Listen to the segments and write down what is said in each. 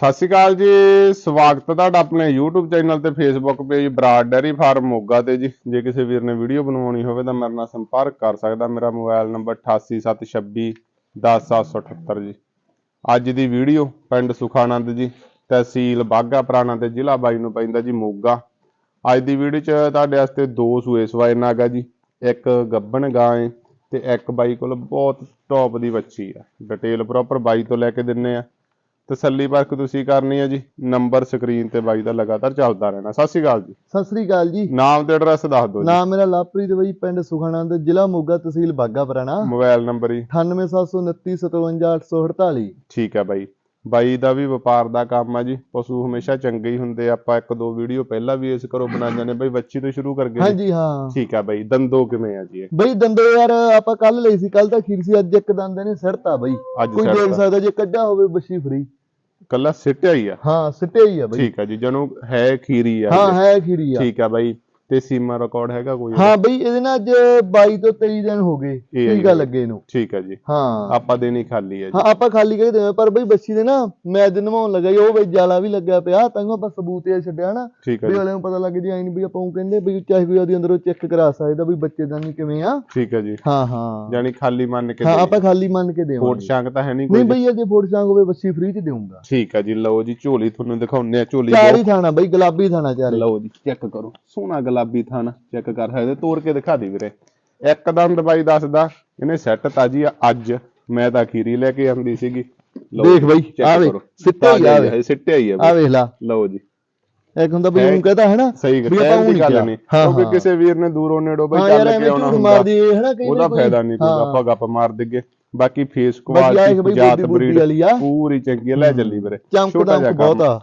ਸਤਿ ਸ਼੍ਰੀ ਅਕਾਲ ਜੀ, ਸਵਾਗਤ ਹੈ ਤੁਹਾਡਾ ਆਪਣੇ YouTube ਚੈਨਲ ਤੇ Facebook page Brar dairy farm Moga ਤੇ ਜੀ। ਜੇ ਕਿਸੇ ਵੀਰ ਨੇ ਵੀਡੀਓ ਬਣਵਾਉਣੀ ਹੋਵੇ ਤਾਂ ਮੇਰੇ ਨਾਲ ਸੰਪਰਕ ਕਰ ਸਕਦਾ, ਮੇਰਾ ਮੋਬਾਈਲ ਨੰਬਰ 8876 10778 ਜੀ। ਅੱਜ ਦੀ ਵੀਡੀਓ ਪਿੰਡ ਸੁਖਾਨੰਦ ਜੀ, ਤਹਿਸੀਲ ਬਾਗਾ ਪੁਰਾਣਾ ਤੇ ਜ਼ਿਲ੍ਹਾ ਬਾਈ ਨੂੰ ਪੈਂਦਾ ਜੀ ਮੋਗਾ। ਅੱਜ ਦੀ ਵੀਡੀਓ 'ਚ ਤੁਹਾਡੇ ਵਾਸਤੇ ਦੋ ਸੂਏ ਸਵਾਏ ਨਾਗਾ ਜੀ। ਇੱਕ ਗੱਬਣ ਗਾਂ ਹੈ ਤੇ ਇੱਕ ਬਾਈ ਕੋਲ ਬਹੁਤ ਟੌਪ ਦੀ ਬੱਚੀ ਆ। ਡਿਟੇਲ ਪ੍ਰੋਪਰ ਬਾਈ ਤੋਂ ਲੈ ਕੇ ਦਿੰਨੇ ਆ। ਤਸੱਲੀ ਪਰਖ ਤੁਸੀਂ ਕਰਨੀ ਹੈ ਜੀ। ਨੰਬਰ ਸਕਰੀਨ ਤੇ ਬਾਈ ਦਾ ਲਗਾਤਾਰ ਚੱਲਦਾ ਰਹਿਣਾ। ਸਤਿ ਸ਼੍ਰੀ ਅਕਾਲ ਜੀ। ਸਤਿ ਸ੍ਰੀ ਅਕਾਲ ਜੀ। ਨਾਮ ਤੇ ਐਡਰੈਸ ਦੱਸ ਦਿਓ ਜੀ। ਨਾਮ ਮੇਰਾ ਲਵਪ੍ਰੀਤ ਬਈ ਪਿੰਡ ਸੁਖਾਨੰਦ ਜ਼ਿਲ੍ਹਾ ਮੋਗਾ ਤਹਿਸੀਲ ਬਾਗਾ ਪੁਰਾਣਾ ਮੋਬਾਈਲ ਨੰਬਰ ਜੀ। 9879957848 ਠੀਕ ਹੈ ਬਾਈ। ਬਾਈ ਦਾ ਵੀ ਵਪਾਰ ਦਾ ਕੰਮ ਆ ਜੀ। ਪਸ਼ੂ ਹਮੇਸ਼ਾ ਚੰਗੇ ਹੀ ਹੁੰਦੇ। ਆਪਾਂ ਇੱਕ ਦੋ ਵੀਡੀਓ ਪਹਿਲਾਂ ਵੀ ਇਸ ਕਰੋ ਬਣਾਈਆਂ ਨੇ। ਬਾਈ ਵੱਛੀ ਤੋਂ ਸ਼ੁਰੂ ਕਰ ਗਏ। ਹਾਂਜੀ ਹਾਂ। ਠੀਕ ਹੈ ਬਾਈ। ਦੰਦੋ ਕਿਵੇਂ ਆ ਜੀ? ਬਈ ਦੰਦੋ ਯਾਰ ਆਪਾਂ ਕੱਲ ਲਈ ਸੀ। ਕੱਲ ਤਾਂ ਖੀਰ ਸੀ। ਅੱਜ ਇੱਕ ਦੰਦ ਨੇ ਸਿੜਤਾ ਬਈ। ਕੋਈ ਦੇਖ। ਸਕਦਾ ਜੇ ਕੱਢਿਆ ਹੋਵੇ ਬੱਛੀ ਫਰੀ ਕੱਲਾ ਸਿੱਟਿਆ ਹੀ ਆ। ਹਾਂ ਸਿੱਟੇ ਹੀ ਆ ਬਈ। ਠੀਕ ਹੈ ਜੀ ਜਨੂੰ ਹੈ ਖੀਰੀ ਆ ਹਾਂ। ਹੈ ਖੀਰੀ ਆ। ਠੀਕ ਹੈ ਬਾਈ। ਤੇ ਸੀਮਾ ਰਿਕਾਰਡ ਹੈਗਾ ਕੋਈ ਹਾਂ ਬਈ ਇਹਦੇ ਨਾਲ ਅੱਜ 22 ਤੋਂ 23 ਦਿਨ ਹੋ ਗਏ। ਟੀਕਾ ਲੱਗੇ ਨੂੰ। ਠੀਕ ਹੈ ਜੀ। ਹਾਂ। ਆਪਾਂ ਦੇਣੀ ਖਾਲੀ ਹੈ ਜੀ। ਹਾਂ ਆਪਾਂ ਖਾਲੀ ਕਹੀ ਦੇਵੇਂ ਪਰ ਬਈ ਬੱਛੀ ਦੇ ਨਾ ਮੈਂ ਦਿਨ ਨਵਾਉਣ ਲੱਗਾ ਉਹ ਬਈ ਜਾਲਾ ਵੀ ਲੱਗਿਆ ਪਿਆ ਤਾਂ ਆਪਾਂ ਸਬੂਤ ਇਹ ਛੱਡਿਆ ਨਾ। ਵੀ ਵਾਲਿਆਂ ਨੂੰ ਪਤਾ ਲੱਗ ਜੀ ਐਂ ਨੀ ਵੀ ਆਪਾਂ ਉਹ ਕਹਿੰਦੇ ਵੀ ਚਾਹੇ ਵੀ ਉਹਦੀ ਅੰਦਰੋਂ ਚੈੱਕ ਕਰਾ ਸਕਦਾ ਵੀ ਬੱਚੇ ਦਾ ਨਹੀਂ ਕਿਵੇਂ ਆ। ਠੀਕ ਹੈ ਜੀ। ਹਾਂ ਹਾਂ। ਜਾਨੀ ਖਾਲੀ ਮੰਨ ਕੇ ਹਾਂ। ਆਪਾਂ ਖਾਲੀ ਮੰਨ ਕੇ ਦੇਵਾਂਗੇ। ਸ਼ਾਂਕ ਤਾਂ ਹੈ ਨਹੀਂ ਨਹੀਂ ਕੋਈ। ਬਈ ਜੇ ਫੋਟ ਸ਼ਾਂਗ ਹੋਵੇ ਬੱਚੀ ਫ੍ਰੀ ਚ ਦੇਵਾਂਗਾ ਠੀਕ ਹੈ ਜੀ ਲਓ ਜੀ ਝੋਲੀ ਤੁਹਾਨੂੰ ਦਿਖਾਉਂਦੇ ਆ ਝੋਲੀ ਚਾਰ ਥਾਣਾ ਬਈ ਗੁਲਾਬੀ ਥਾਣਾ ਚਾਰੇ। ਲਓ ਜੀ ਚੈੱਕ ਕਰੋ। ਸੋਹਣਾ ਗੁਲਾਬੀ ਥਣ ਚੈੱਕ ਕਰ ਸਕਦੇ ਤੋੜ ਕੇ ਦਿਖਾ ਦੇ ਵੀਰੇ। ਇੱਕਦਮ ਦਵਾਈ ਦੱਸਦਾ ਇਹਨੇ ਸੈੱਟ ਤਾਜੀ ਆ ਅੱਜ। ਮੈਂ ਤਾਂ ਖੀਰੀ ਲੈ ਕੇ ਆਂਦੀ ਸੀਗੀ। ਦੇਖ ਬਈ, ਆ ਕਰੋ। ਸਿੱਟਾ ਹੀ ਆ ਤਾਜ਼ਾ ਵੇਖ। ਹੈ, ਸਿੱਟਿਆ ਹੀ ਆ ਆ। ਵੇਖ ਲਾ। ਲਓ ਜੀ। ਇੱਕ ਹੁੰਦਾ ਹੈ- ਉਹ ਕਹਤਾ ਹੈ ਨਾ ਸਹੀ ਵੀ ਗੱਲ। ਨਹੀਂ ਕਿਉਂਕਿ। ਕਿਸੇ ਵੀਰ ਨੇ ਦੂਰੋਂ ਨੇੜੋਂ ਬਈ ਚੱਲ ਕੇ ਆਉਣਾ ਹੁੰਦਾ। ਉਹਦਾ ਫਾਇਦਾ ਨਹੀਂ ਕੋਈ। ਆਪਾਂ ਗੱਪ ਮਾਰ ਦਿੱਗੇ ਬਾਕੀ ਫੇਸ ਕੁਆਲਿਟੀ ਜਾਤ ਬਰੀਡ ਪੂਰੀ ਚੰਗੀ ਲੈ ਚੱਲੀ ਵੀਰੇ। ਚਮਕ ਛੋਟਾ ਜਿਹਾ ਦਮਕ ਬਹੁਤ। ਆ।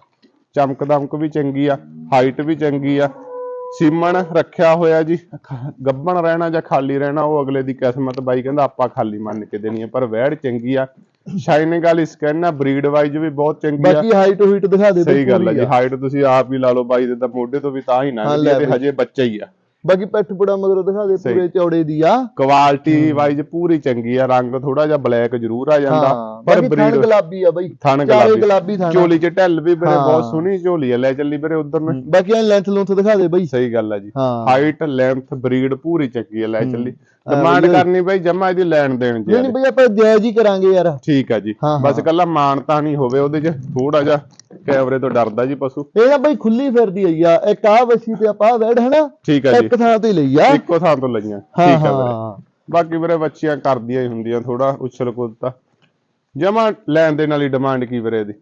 ਚਮਕ ਦਮਕ ਵੀ ਚੰਗੀ ਆ। ਹਾਈਟ ਵੀ ਚੰਗੀ ਆ। ਸੀਮਣ ਰੱਖਿਆ ਹੋਇਆ ਜੀ ਗੱਭਣ ਰਹਿਣਾ ਜਾਂ ਖਾਲੀ ਰਹਿਣਾ ਉਹ ਅਗਲੇ ਦੀ ਕਿਸਮਤ ਬਾਈ ਕਹਿੰਦਾ ਆਪਾਂ ਖਾਲੀ ਮੰਨ ਕੇ ਦੇਣੀ ਆ ਪਰ ਵੈੜ ਚੰਗੀ ਆ। ਸ਼ਾਈਨਿੰਗ ਵਾਲੀ ਸਕਿਨ ਆ ਬਰੀਡ ਵਾਈਜ਼ ਵੀ ਬਹੁਤ ਚੰਗੀ ਆ। ਬਾਕੀ ਹਾਈਟ ਹੂਟ ਦਿਖਾ ਦੇ ਸਹੀ ਗੱਲ ਆ ਜੀ ਹਾਈਟ ਤੁਸੀਂ ਆਪ ਹੀ ਲਾ ਲਓ ਬਾਈ ਦੇ ਤਾਂ ਮੋਢੇ ਤੋਂ ਵੀ ਤਾਂ ਹੀ ਨਾ ਤੇ। ਹਜੇ ਬੱਚਾ ਹੀ ਆ। ਬਾਕੀ ਪਿੱਠ ਪੁੜਾ ਮਗਰੋਂ ਦਿਖਾ ਦੇ। ਪੂਰੇ ਚੌੜੇ ਦੀ ਆ। ਕੁਆਲਿਟੀ ਵਾਈਜ਼ ਪੂਰੀ ਚੰਗੀ ਆ ਰੰਗ ਥੋੜਾ ਜਿਹਾ ਬਲੈਕ ਜ਼ਰੂਰ ਆ ਜਾਂਦਾ। ਪਰ ਬਰੀਡ ਗੁਲਾਬੀ ਆ ਬਈ। ਥਣ ਗੁਲਾਬੀ। ਝੋਲੀ ਚ ਢੱਲ ਵੀ ਵੀਰੇ ਬਹੁਤ। ਸੋਹਣੀ ਝੋਲੀ ਆ ਲੈ ਚੱਲੀ ਵੀਰੇ ਉਧਰ ਨੂੰ। ਬਾਕੀ ਲੈਂਥ ਲੂੰਥ ਦਿਖਾ ਦੇ ਬਈ। ਸਹੀ ਗੱਲ ਆ ਜੀ। ਹਾਈਟ ਲੈਂਥ ਬਰੀਡ ਪੂਰੀ ਚੰਗੀ ਆ ਲੈ ਚੱਲੀ। ਡਿਮਾਂਡ। ਕਰਨੀ ਬਈ ਜਮਾ ਇਹਦੀ ਲੈਣ ਦੇਣ ਜੀ ਨਹੀਂ ਨਹੀਂ ਬਈ ਆਪਾਂ ਜਾਇਜ਼ ਹੀ ਕਰਾਂਗੇ ਯਾਰ। ਠੀਕ ਆ ਜੀ। ਬਸ। ਕੱਲਾ ਮਾਨਤਾ ਨਹੀਂ ਹੋਵੇ ਉਹਦੇ ਚ ਥੋੜਾ ਜਿਹਾ ਕੈਮਰੇ ਤੋਂ ਡਰਦਾ ਜੀ ਪਸ਼ੂ। ਇਹ ਨਾ ਬਈ ਖੁੱਲੀ ਫਿਰਦੀ ਆਈ ਆ ਇੱਕ ਆ ਬੱਛੀ ਤੇ ਆਪਾਂ ਵੈੜ ਹਨਾ? ਠੀਕ ਆ ਜੀ। ਇੱਕ ਥਾਂ ਤੇ ਲਈ ਆ। ਇੱਕੋ ਥਾਂ ਤੋਂ ਲਈਆਂ। ਠੀਕ ਆ ਵੀਰੇ। ਬਾਕੀ ਵੀਰੇ ਬੱਚੀਆਂ ਕਰਦੀਆਂ ਹੀ ਹੁੰਦੀਆਂ ਥੋੜਾ ਉਛਲ ਕੁਦਤਾ ਜਮਾ ਲੈਣ ਦੇ ਨਾਲ ਹੀ ਡਿਮਾਂਡ ਕੀ ਵੀਰੇ ਦੀ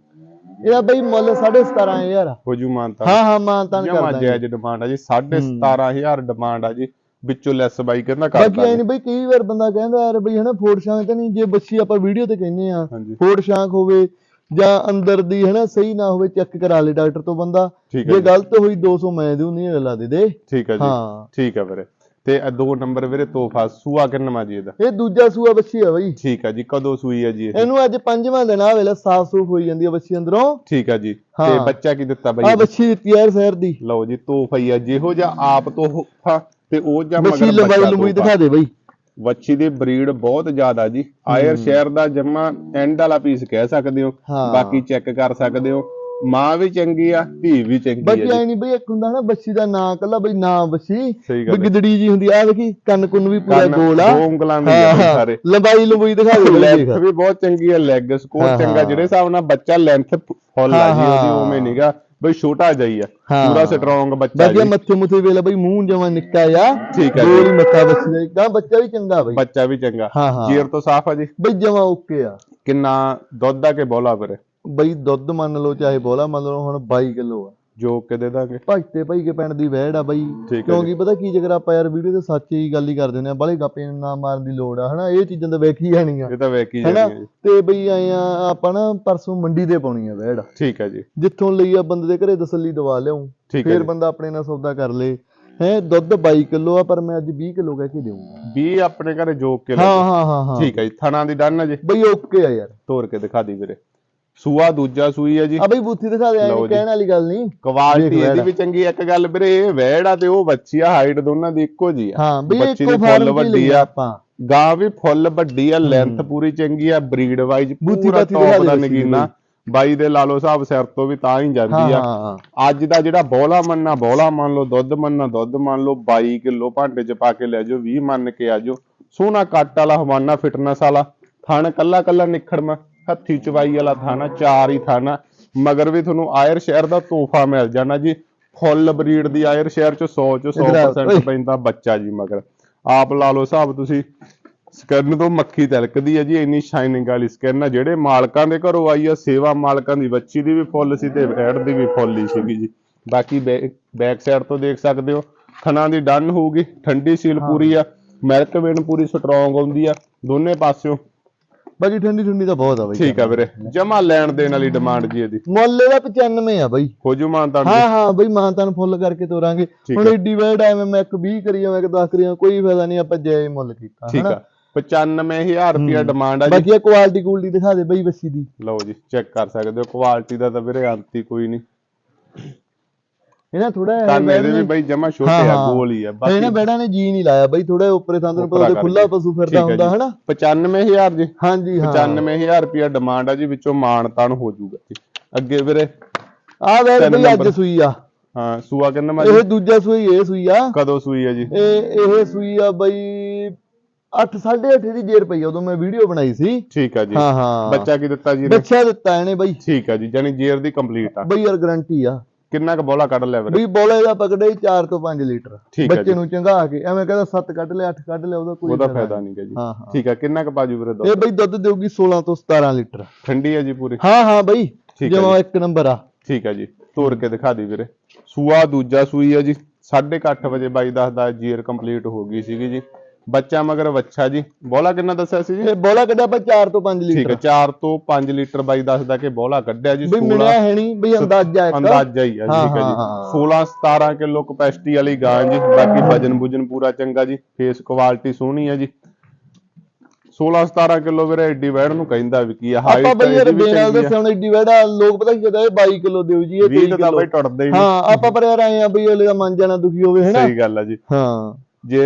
ਇਹਦਾ ਬਈ ਮੁੱਲ 17500 ਹੋ ਜੂ ਮਾਨਤਾ। ਹਾਂ ਹਾਂ ਮਾਨ ਤਾਨ ਜਮਾ ਕਰਦਾ ਜਾਇਜ਼ ਡਿਮਾਂਡ ਆ ਜੀ 17500 ਡਿਮਾਂਡ ਆ ਜੀ। ਵਿੱਚੋਂ ਲੈਸ ਬਾਈ ਕਹਿੰਦਾ ਕਰ ਬਾਕੀ ਐ ਨਹੀਂ ਬਈ ਕਈ ਵਾਰ ਬੰਦਾ ਕਹਿੰਦਾ ਯਾਰ ਬਈ ਹਨਾ ਫੋੜ ਸ਼ਾਂਕ ਤਾਂ ਨਹੀਂ ਜੇ ਬੱਛੀ ਆਪਾਂ ਵੀਡੀਓ ਤੇ ਕਹਿੰਦੇ ਆ ਫੋੜ ਸ਼ਾਂਕ ਹੋਵੇ ਜਾਂ ਅੰਦਰ ਦੀ ਹਨਾ ਸਹੀ ਨਾ ਹੋਵੇ ਚੈੱਕ ਕਰਾ ਲੇ ਡਾਕਟਰ ਤੋਂ ਬੰਦਾ। ਜੇ ਗਲਤ ਹੋਈ 200 ਮੈਂ ਦੇਉ ਨਹੀਂ ਅਗਲਾ ਦੇ ਦੇ। ਠੀਕ ਹੈ ਜੀ। ਹਾਂ। ਠੀਕ ਹੈ ਵੀਰੇ। ਤੇ ਇਹ ਦੋ ਨੰਬਰ ਵੀਰੇ ਤੋਹਫਾ ਸੂਆ ਕਿੰਨਵਾ ਜੀ ਇਹਦਾ? ਇਹ ਦੂਜਾ ਸੂਆ ਬੱਛੀ ਆ ਬਈ। ਠੀਕ ਹੈ ਜੀ ਕਦੋਂ ਸੂਈ ਹੈ ਜੀ ਇਹ? ਇਹਨੂੰ ਅੱਜ ਪੰਜਵਾਂ ਦਿਨ ਆ ਵੇਲੇ ਸਾਫ਼ ਸੂਫ ਹੋਈ ਜਾਂਦੀ ਆ ਬੱਛੀ ਅੰਦਰੋਂ। ਠੀਕ ਹੈ ਜੀ। ਤੇ। ਬੱਚਾ ਕੀ ਦਿੱਤਾ ਆ ਬਾਈ ਬੱਛੀ ਦਿੱਤੀ ਯਾਰ ਸ਼ਹਿਰ ਦੀ। ਲਓ ਜੀ ਤੋਹਫਾ ਹੀ ਆ ਜਿਹੋ ਜਿਹਾ ਆਪ ਤੋਹਫਾ। ਤੇ ਉਹ ਜਾਂ ਮਗਰ ਲੰਬਾਈ ਬੱਚਾ ਲੰਬੂਈ ਤੋਹਫਾ। ਦਿਖਾ ਦੇ ਬਈ। ਵੱਛੀ ਦੀ ਬਰੀਡ ਬਹੁਤ ਜ਼ਿਆਦਾ ਜੀ। ਆਇਰ ਸ਼ਹਿਰ ਦਾ ਜਮਾ ਐਂਡ ਵਾਲਾ ਪੀਸ ਕਹਿ ਸਕਦੇ ਹੋ। ਬਾਕੀ ਚੈੱਕ ਕਰ ਸਕਦੇ ਹੋ। ਮਾਂ ਵੀ ਚੰਗੀ ਆ ਧੀ ਵੀ ਚੰਗੀ ਆ ਜੀ। ਐ ਨਹੀਂ ਬਈ ਇੱਕ ਹੁੰਦਾ ਨਾ ਬੱਛੀ ਦਾ ਨਾਂ ਕੱਲਾ ਬਈ ਨਾਂ ਹੈ। ਗਿੱਦੜੀ ਜੀ ਹੁੰਦੀ ਆ ਵੇਖੀ ਕੰਨ ਕੁੰਨ ਵੀ ਪੂਰਾ ਗੋਲ ਆ। ਦੋ ਉਂਗਲਾਂ ਆ ਸਾਰੇ। ਲੰਬਾਈ ਲੰਬੂਈ ਦਿਖਾ ਦੇ ਲੈਂਥ ਦੇਖ। ਵੀ ਬਹੁਤ ਚੰਗੀ ਹੈ ਲੈਗ ਸਕੋਰ ਚੰਗਾ। ਜਿਹੜੇ ਹਿਸਾਬ ਨਾਲ ਬੱਚਾ ਲੈਂਥ ਫੁੱਲ ਆ ਜੀ ਉਹਦੀ। ਉਵੇਂ ਨਹੀਂਗਾ ਬਈ ਛੋਟਾ ਜਾਈ ਆ। ਪੂਰਾ ਸਟਰੋਂਗ ਬੱਚਾ ਜੀ। ਮੱਥੇ ਮੁੱਥੇ ਵੇਲੇ ਬਈ ਮੂੰਹ ਜਮਾ ਨਿੱਕਾ ਆ ਠੀਕ ਹੈ ਗੋਲ ਮੱਥਾ ਬੱਛੀ ਦਾ। ਬੱਚਾ ਵੀ ਚੰਗਾ ਬਈ। ਬੱਚਾ ਵੀ ਚੰਗਾ। ਜੀਰ ਤੋਂ ਸਾਫ਼ ਆ ਜੀ। ਬਈ ਜਮਾ ਓਕੇ ਆ। ਕਿੰਨਾ ਦੁੱਧ ਆ ਕੇ ਬੋਲਾ ਵੀਰੇ ਬਈ ਦੁੱਧ ਮੰਨ ਲਓ ਚਾਹੇ ਬੋਲਾ ਮੰਨ ਲਓ ਹੁਣ 22 ਕਿਲੋ ਆ। ਜੋ ਕੇ ਦੇ ਦਾਂਗੇ। ਭਗਤੇ ਭਾਈ ਕੇ ਪਿੰਡ ਦੀ ਵਹਿੜ ਆ ਬਈ। ਠੀਕ ਹੈ ਕਿਉਂਕਿ ਪਤਾ ਕੀ ਜੇਕਰ ਆਪਾਂ ਯਾਰ ਵੀਡੀਓ ਤੇ ਸੱਚ ਹੀ ਗੱਲ ਹੀ ਕਰਦੇ ਹੁੰਦੇ ਆ ਬਾਲੇ ਗਾਪੇ ਨਾ ਮਾਰਨ ਦੀ ਲੋੜ ਆ ਹਨਾ? ਇਹ ਚੀਜ਼ਾਂ ਤਾਂ ਵੇਖੀ ਜਾਣੀਆਂ ਇਹ ਤਾਂ ਵੇਖੀ ਹੈਨਾ? ਜਾਣੀ ਹੈ ਜੀ। ਤੇ ਬਈ ਆਏ ਆ ਆਪਾਂ ਨਾ ਪਰਸੋਂ ਮੰਡੀ ਤੇ ਪਾਉਣੀ ਆ ਵਹਿੜ ਠੀਕ ਹੈ ਜੀ। ਜਿੱਥੋਂ ਲਈ ਆ ਬੰਦੇ ਦੇ ਘਰੇ ਤਸੱਲੀ ਦਵਾ ਲਿਆਉਂ। ਫੇਰ। ਬੰਦਾ ਆਪਣੇ ਨਾਲ ਸੌਦਾ ਕਰ ਲੇ। ਹੈ ਦੁੱਧ 22 ਕਿਲੋ ਆ ਪਰ ਮੈਂ ਅੱਜ 20 ਕਿਲੋ ਕਹਿ ਕੇ ਦੇਵਾਂਗਾ 20 ਆਪਣੇ ਘਰੇ ਜੋ ਕੇ ਲੈ ਹਾਂ। ਹਾਂ ਹਾਂ ਹਾਂ। ਠੀਕ ਹੈ ਜੀ ਥਣਾ ਦੀ ਡਨ ਹੈ ਜੀ। ਬਈ ਓਕੇ ਆ ਯਾਰ। ਤੋੜ ਕੇ ਦਿਖਾ ਦੀ ਵੀਰੇ। ਸੂਆ ਦੂਜਾ ਸੂਈ ਹੈ ਜੀ। ਆ ਬਈ ਬੂਥੀ ਦਿਖਾ ਦੇ ਐਂ। ਕਹਿਣ ਵਾਲੀ ਗੱਲ ਨਹੀਂ। ਕੁਆਲਿਟੀ ਇਹਦੀ। ਵੀ ਚੰਗੀ ਇੱਕ ਗੱਲ ਵੀਰੇ ਇਹ ਵੈੜ ਆ ਤੇ ਉਹ ਬੱਚੀ ਆ ਹਾਈਟ ਦੋਨਾਂ ਦੀ ਇੱਕੋ ਜੀ ਆ। ਹਾਂ ਬਈ ਇੱਕੋ ਫੁੱਲ ਵੱਡੀ ਆ। ਆਪਾਂ। ਗਾਂ ਵੀ ਫੁੱਲ ਵੱਡੀ ਆ ਲੈਂਥ ਪੂਰੀ ਚੰਗੀ ਆ ਬਰੀਡ ਵਾਈਜ਼ ਪੂਰਾ ਟੌਪ ਦੇ ਨਗੀਨਾ। ਬਾਈ। ਦੇ ਲਾ ਲਓ ਹਿਸਾਬ ਸਿਰ ਤੋਂ ਵੀ ਤਾਂ ਹੀ ਜਾਂਦੀ ਆ। ਅੱਜ ਦਾ ਜਿਹੜਾ ਬੋਲਾ ਮੰਨਣਾ ਬੋਲਾ ਮੰਨ ਲਓ ਦੁੱਧ ਮੰਨਣਾ ਦੁੱਧ ਮੰਨ ਲਓ 22 ਕਿਲੋ ਭਾਂਡੇ 'ਚ ਪਾ ਕੇ ਲੈ ਜਾਓ 20 ਮੰਨ ਕੇ ਆ ਜਾਓ। ਸੋਹਣਾ ਕੱਟ ਵਾਲਾ ਹਵਾਨਾ ਫਿਟਨੈਸ ਵਾਲਾ। ਥਣ ਕੱਲਾ ਕੱਲਾ ਨਿਖੜਮਾ। ਹੱਥੀ ਚਵਾਈ ਵਾਲਾ ਥਾਣਾ ਚਾਰ ਹੀ ਥਾਣਾ। ਮਗਰ ਵੀ ਤੁਹਾਨੂੰ ਆਇਰ ਸ਼ਹਿਰ ਦਾ ਤੋਹਫਾ ਮਿਲ ਜਾਣਾ ਜੀ। ਫੁੱਲ ਬਰੀਡ ਦੀ ਆਇਰ ਸ਼ਹਿਰ 'ਚ 100 'ਚ ਇੱਧਰ ਆ, 100% ਓਏ। ਪੈਂਦਾ ਬੱਚਾ ਜੀ ਮਗਰ। ਆਪ ਲਾ ਲਓ ਹਿਸਾਬ ਤੁਸੀਂ। ਸਕਿਨ ਤੋਂ ਮੱਖੀ ਤਿਲਕਦੀ ਹੈ ਜੀ ਇੰਨੀ ਸ਼ਾਈਨਿੰਗ ਵਾਲੀ ਸਕਿਨ ਆ। ਜਿਹੜੇ ਮਾਲਕਾਂ ਦੇ ਘਰੋਂ ਆਈ ਆ ਸੇਵਾ ਮਾਲਕਾਂ ਦੀ ਬੱਚੀ ਦੀ ਵੀ ਫੁੱਲ ਸੀ ਤੇ ਐਡ ਦੀ ਵੀ ਫੁੱਲ ਹੀ ਸੀਗੀ ਜੀ। ਬਾਕੀ ਬੈਕ ਸਾਈਡ ਤੋਂ ਦੇਖ ਸਕਦੇ ਹੋ। ਥਣਾ ਦੀ ਡਨ ਹੋਊਗੀ ਠੰਡੀ ਸੀਲ ਪੂਰੀ ਆ। ਮਿਲਕ ਵੇਨ ਪੂਰੀ ਸਟਰੋਂਗ ਆਉਂਦੀ ਆ। ਦੋਨੇ ਪਾਸਿਓਂ ਬਾਕੀ ਠੰਡੀ ਠੰਡੀ ਤਾਂ ਬਹੁਤ ਆ ਬਾਈ ਠੀਕ ਆ ਵੀਰੇ। ਜਮਾ। ਲੈਣ ਦੇਣ ਵਾਲੀ ਡਿਮਾਂਡ ਜੀ ਇਹਦੀ। ਮੁੱਲ ਇਹਦਾ 95 ਆ ਬਾਈ। ਹੋ ਜੂ ਮਾਨ ਤਾਂ ਹਾਂ ਹਾਂ ਬਈ ਮਾਨਤਾਨ ਫੁੱਲ ਕਰਕੇ ਤੋਰਾਂਗੇ। ਹੁਣ। ਏਡੀ ਵੈਡ ਐਵੇਂ ਮੈਂ ਇੱਕ 20 ਕਰੀ ਜਾਵਾਂ ਇੱਕ 10 ਕਰੀ ਜਾਵਾਂ ਕੋਈ ਫਾਇਦਾ ਨਹੀਂ ਆਪਾਂ ਜੈ ਮੁੱਲ ਕੀਤਾ ਠੀਕ? ਆ। 95000 ਰੁਪਿਆ ਡਿਮਾਂਡ ਆ ਜੀ। ਬਾਕੀ ਕੁਆਲਿਟੀ ਕੁਆਲਿਟੀ ਦਿਖਾ ਦੇ ਬਈ ਬੱਸੀ ਦੀ। ਲਓ ਜੀ ਚੈੱਕ ਕਰ ਸਕਦੇ ਹੋ। ਕੁਆਲਿਟੀ ਦਾ ਤਾਂ ਵੀਰੇ ਅੰਤ ਹੀ ਕੋਈ ਨਹੀਂ। ਇਹਨਾਂ ਥੋੜਾ ਕੰਨ ਇਹਦੇ ਵੀ ਬਈ ਜਮਾ ਛੋਟੇ ਆ। ਗੋਲ ਹੀ ਆ ਇਹਨਾਂ ਬਾਕੀ ਬੈੜਾਂ ਨੇ ਜੀ ਨਹੀਂ ਲਾਇਆ ਬਈ ਥੋੜਾ ਉੱਪਰੇ ਥਾਂ ਤੋਂ ਉੱਪਰਾ ਪਤਾ ਖੁੱਲਾ। ਪਸ਼ੂ ਫਿਰਦਾ ਹੁੰਦਾ। ਹਨਾ? 95000 ਜੀ। ਹਾਂਜੀ ਹਾਂ। 95000 ਰੁਪਿਆ ਡਿਮਾਂਡ ਆ ਜੀ ਵਿੱਚੋਂ ਮਾਨ ਤਾਨ ਹੋ ਜਾਊਗਾ ਜੀ। ਅੱਗੇ ਵੀਰੇ ਆ ਤਿੰਨ ਬਈ ਅੱਜ। ਸੂਈ ਆ। ਹਾਂ ਸੂਆ ਕਿੰਨਾ ਮਾ ਇਹ ਦੂਜਾ ਸੂਈ ਇਹ ਸੂਈ ਆ। ਕਦੋਂ ਸੂਈ ਆ ਜੀ? ਇਹ ਇਹ ਸੂਈ ਆ ਬਈ 8 8.5 ਦੀ ਜੇਰ ਪਈ ਉਦੋਂ ਮੈਂ ਵੀਡੀਓ ਬਣਾਈ ਸੀ। ਠੀਕ ਆ ਜੀ। ਹਾਂ ਹਾਂ। ਬੱਚਾ ਕੀ ਦਿੱਤਾ ਜੀ ਬੱਚਾ ਦਿੱਤਾ ਇਹਨੇ ਬਈ। ਠੀਕ ਆ ਜੀ ਜਾਨੀ ਜੇਰ ਦੀ ਕੰਪਲੀਟ ਆ। ਬਈ ਯਾਰ ਗਾਰੰਟੀ ਆ। ਕਿੰਨਾ ਕੁ ਬੋਲਾ ਕੱਢ ਲਿਆ ਵੀਰੇ? ਬਈ ਬੋਲੇ ਦਾ ਪਕੜੇ 4 ਤੋਂ 5 ਲੀਟਰ। ਠੀਕ ਆ ਬੱਚੇ ਜੀ। ਨੂੰ ਚੰਗਾ ਕੇ ਐਵੇਂ ਕਹਿੰਦਾ 7 ਕੱਢ ਲਿਆ 8 ਕੱਢ ਲਿਆ ਉਹਦਾ ਕੋਈ ਉਹਦਾ ਫਾਇਦਾ ਨਹੀਂ। ਜੀ। ਹਾਂ ਹਾਂ। ਠੀਕ ਆ ਕਿੰਨਾ ਕੁ ਬਾਜੂ ਵੀਰੇ ਇਹ ਦੁੱਧ ਬਈ ਦੁੱਧ ਦੇਊਗੀ 16 ਤੋਂ 17 ਲੀਟਰ। ਠੰਡੀ ਆ ਜੀ ਪੂਰੀ? ਹਾਂ ਹਾਂ ਬਈ ਜਮਾ ਇੱਕ ਨੰਬਰ ਆ। ਠੀਕ ਆ ਜੀ ਤੋੜ ਕੇ ਦਿਖਾ ਦੀ ਵੀਰੇ। ਸੂਆ ਦੂਜਾ ਸੂਈ ਆ ਜੀ 8:30 ਵਜੇ ਬਾਈ ਦੱਸਦਾ ਜੀਰ ਕੰਪਲੀਟ ਹੋ ਗਈ ਸੀਗੀ ਜੀ। ਬੱਚਾ ਮਗਰ ਵੱਛਾ ਜੀ। ਬੋਲਾ ਕਿੰਨਾ ਦੱਸਿਆ ਸੀ ਜੀ? ਇਹ ਬੋਲਾ ਕੱਢਿਆ ਆਪਾਂ 4 ਤੋਂ 5 ਠੀਕ ਹੈ ਲੀਟਰ। 4 ਤੋਂ 5 ਲੀਟਰ ਬਾਈ ਦੱਸਦਾ ਕਿ ਬੋਲਾ ਕੱਢਿਆ ਜੀ 16 ਮਿਲਿਆ ਹੈ ਨਹੀਂ ਬਈ ਅੰਦਾਜ਼ਾ ਇੱਕ। ਅੰਦਾਜ਼ਾ ਹੀ ਹਾਂ, ਠੀਕ ਹੈ ਜੀ। ਹਾਂ, ਹਾਂ। 16 17 ਕਿਲੋ ਕਪੈਸਿਟੀ ਵਾਲੀ ਗਾਂ ਜੀ। ਬਾਕੀ ਵਜਨ ਬੁਜਨ ਪੂਰਾ ਚੰਗਾ ਜੀ। ਫੇਸ ਕੁਆਲਿਟੀ ਸੋਹਣੀ ਆ ਜੀ। 16 17 ਕਿਲੋ ਵੀਰੇ ਐਡੀ ਵੈੜ ਨੂੰ ਕਹਿੰਦਾ ਵੀ ਕੀ ਆ ਆਪਾਂ ਹਾਈਟ ਬਈ ਯਾਰ ਇਹਦੀ ਵੀ ਬੇਨਲ ਚੰਗੀ ਦੇ ਆ। ਵੜਾ ਲੋਕ ਪਤਾ ਕੀ ਕਹਿੰਦਾ ਇਹ 22 ਕਿਲੋ ਦਿਓ ਜੀ ਇਹ 20 23 ਤਾਂ ਬਈ ਕਿਲੋ। ਟੁੱਟਦੇ ਹੀ ਹਾਂ ਆਪਾਂ ਪਰ ਯਾਰ ਆਏ ਆ ਬਈ ਅਗਲੇ ਦਾ ਮਨ ਜਾਣਾ ਦੁਖੀ ਹੋਵੇ ਹੈਨਾ? ਸਹੀ ਗੱਲ ਆ ਜੀ। ਹਾਂ। ਜੇ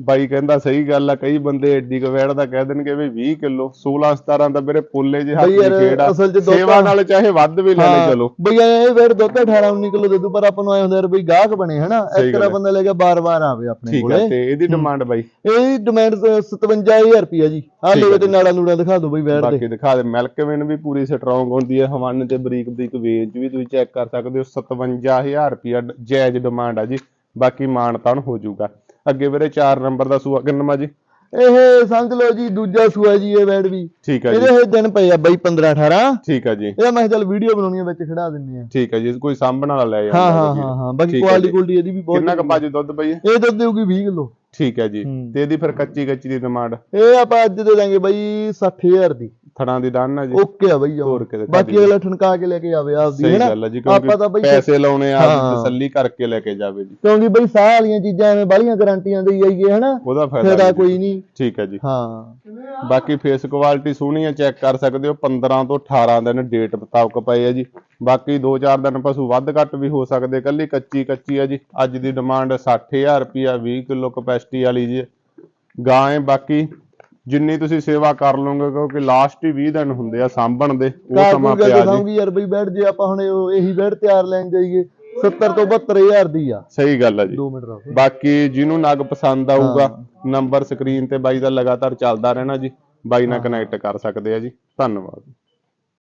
ਬਾਈ ਕਹਿੰਦਾ ਸਹੀ ਗੱਲ ਆ ਕਈ ਬੰਦੇ ਐਡੀ ਕੁ ਵੈੜ ਦਾ ਕਹਿ ਦੇਣਗੇ ਵੀ 20 ਕਿਲੋ 16 17 ਤਾਂ ਵੀਰੇ ਪੁੱਲੇ ਜੇ ਹੱਥ ਦੀ ਖੇਡ ਆ ਅਸਲ 'ਚ ਦੁੱਧ ਸੇਵਾ ਨਾਲ ਚਾਹੇ ਵੱਧ ਵੀ ਲੈ ਲੈ ਚਲੋ। ਬਈ ਇਹ ਵੇੜ ਦੁੱਧ 18 19 ਕਿਲੋ ਦੇ ਦੂ ਪਰ ਆਪਾਂ ਨੂੰ ਆਏ ਹੁੰਦੇ ਯਾਰ ਬਈ ਗਾਹਕ ਬਣੇ ਹਨਾ? ਗੱਲ ਤਰ੍ਹਾਂ ਹੈ। ਬੰਦਾ ਲੈ ਕੇ ਬਾਰ-ਬਾਰ ਆਵੇ ਆਪਣੇ ਠੀਕ ਕੋਲੇ। ਆ ਤੇ ਇਹਦੀ ਡਿਮਾਂਡ ਬਾਈ? ਇਹਦੀ ਡਿਮਾਂਡ 57000 ਰੁਪਿਆ ਜੀ। ਆ ਠੀਕ ਹੈ ਤੇ ਨਾੜਾ ਨੂੜਾ ਦਿਖਾ ਦਿਓ ਬਈ ਵੈੜ ਦੇ। ਬਾਕੀ ਦਿਖਾ ਦੇ। ਮਿਲਕ ਵੇਨ ਵੀ ਪੂਰੀ ਸਟਰੋਂਗ ਹੁੰਦੀ ਹੈ ਹਵਾਨੇ ਤੇ ਬਰੀਕ ਬਰੀਕ ਵੇਚ ਵੀ ਤੁਸੀਂ ਚੈੱਕ ਕਰ ਸਕਦੇ ਹੋ। 57000 ਰੁਪਿਆ ਜਾਇਜ਼ ਡਿਮਾਂਡ ਆ ਜੀ। ਬਾਕੀ ਮਾਨ ਤਾਨ ਹੋ ਜਾਊਗਾ। ਅੱਗੇ ਵੀਰੇ 4 ਨੰਬਰ ਦਾ ਸੂਆ ਕਿੰਨਾ ਜੀ? ਇਹ ਸਮਝ ਲਓ ਜੀ ਦੂਜਾ ਸੂਆ ਜੀ ਇਹ ਵੈੜ ਵੀ। ਠੀਕ ਆ ਜੀ। ਇਹਦੇ ਇਹ ਦਿਨ ਪਏ ਆ ਬਈ 15 18 ਠੀਕ ਆ ਜੀ। ਇਹਦਾ ਮੈਂ ਚੱਲ ਵੀਡੀਓ ਬਣਾਉਣੀ ਵਿੱਚ ਖੜਾ ਦਿੰਨੇ ਆ। ਠੀਕ ਆ ਜੀ ਕੋਈ ਸਾਂਭਣ ਵਾਲਾ ਲੈ ਹਾਂ ਜਾਂਦਾ ਹਾਂ ਜੀ। ਹਾਂ ਹਾਂ ਬਾਕੀ ਹੈ ਕੁਆਲਿਟੀ ਜੀ। ਕੁਆਲਿਟੀ ਇਹਦੀ ਵੀ ਬਹੁਤ ਕਿੰਨਾ ਕੁ ਬਾਜੂ ਦੁੱਧ ਬਈ? ਇਹ ਦੁੱਧ ਦੇਊਗੀ 20 ਕਿਲੋ। ਠੀਕ ਹੈ ਜੀ। ਹੂੰ। ਤੇ ਇਹਦੀ ਫਿਰ ਕੱਚੀ ਕੱਚੀ ਦੀ ਡਿਮਾਂਡ ਇਹ ਆਪਾਂ ਅੱਜ ਦੇ ਦਾਂਗੇ ਬਈ 60000 ਦੀ। ਥਣਾ ਦੀ ਡਨ ਆ ਜੀ। ਓਕੇ ਆ ਬਈ। ਹੋਰ ਕਿਤੇ ਬਾਕੀ ਅਗਲਾ ਠਣਕਾ ਕੇ ਲੈ ਕੇ ਆਵੇ ਆਪਦੀ ਸਹੀ ਗੱਲ ਆ ਜੀ ਆਪਾਂ ਤਾਂ ਕਿਉਂਕਿ ਬਈ ਪੈਸੇ ਲਾਉਣੇ ਆ ਹਾਂ। ਤਸੱਲੀ ਕਰਕੇ ਲੈ ਕੇ ਜਾਵੇ ਜੀ। ਕਿਉਂਕਿ ਬਈ ਸਾਹ ਵਾਲੀਆਂ ਚੀਜ਼ਾਂ ਐਵੇਂ ਬਾਲੀਆਂ ਗਾਰੰਟੀਆਂ ਦੇਈ ਜਾਈਏ ਹਨਾ? ਉਹਦਾ ਫਾਇਦਾ। ਕੋਈ ਨਹੀਂ। ਠੀਕ ਹੈ ਜੀ। ਹਾਂ। ਬਾਕੀ ਫੇਸ ਕੁਆਲਿਟੀ ਸੋਹਣੀ ਹੈ ਚੈੱਕ ਕਰ ਸਕਦੇ ਹੋ 15 ਤੋਂ 18 ਦਿਨ ਡੇਟ ਮੁਤਾਬਕ ਪਏ ਆ ਜੀ। ਬਾਕੀ 2-4 ਦਿਨ ਪਸ਼ੂ ਵੱਧ ਘੱਟ ਵੀ ਹੋ ਸਕਦੇ ਕੱਲੀ ਕੱਚੀ ਕੱਚੀ ਆ ਜੀ। ਅੱਜ ਦੀ ਡਿਮਾਂਡ 60000 ਰੁਪਿਆ 20 ਕਿਲੋ ਕਪੈਸਿਟੀ ਵਾਲੀ ਜੀ। ਗਾਂ ਹੈ ਬਾਕੀ ਜਿੰਨੀ ਤੁਸੀਂ ਸੇਵਾ ਕਰ ਲਓਗੇ ਕਿਉਂਕਿ ਲਾਸਟ ਹੀ 20 ਦਿਨ ਹੁੰਦੇ ਆ ਸਾਂਭਣ ਦੇ ਉਹ ਸਮਾਂ ਪਿਆ ਜੀ। ਯਾਰ ਬਈ ਬੈਠ ਜੇ ਆਪਾਂ ਹੁਣ ਇਹੀ ਬੈਠ ਤਿਆਰ ਲੈਣ ਜਾਈਏ 70 ਤੋਂ 72000 ਦੀ ਆ। ਸਹੀ ਗੱਲ ਆ ਜੀ। 2 ਮਿੰਟ ਰੁਕ। ਬਾਕੀ ਜਿਹਨੂੰ ਨਗ ਪਸੰਦ ਆਊਗਾ ਨੰਬਰ ਸਕਰੀਨ ਤੇ ਬਾਈ ਦਾ ਲਗਾਤਾਰ ਚੱਲਦਾ ਰਹਿਣਾ ਜੀ ਬਾਈ ਨਾਲ ਕਨੈਕਟ ਕਰ ਸਕਦੇ ਆ ਜੀ। ਧੰਨਵਾਦ।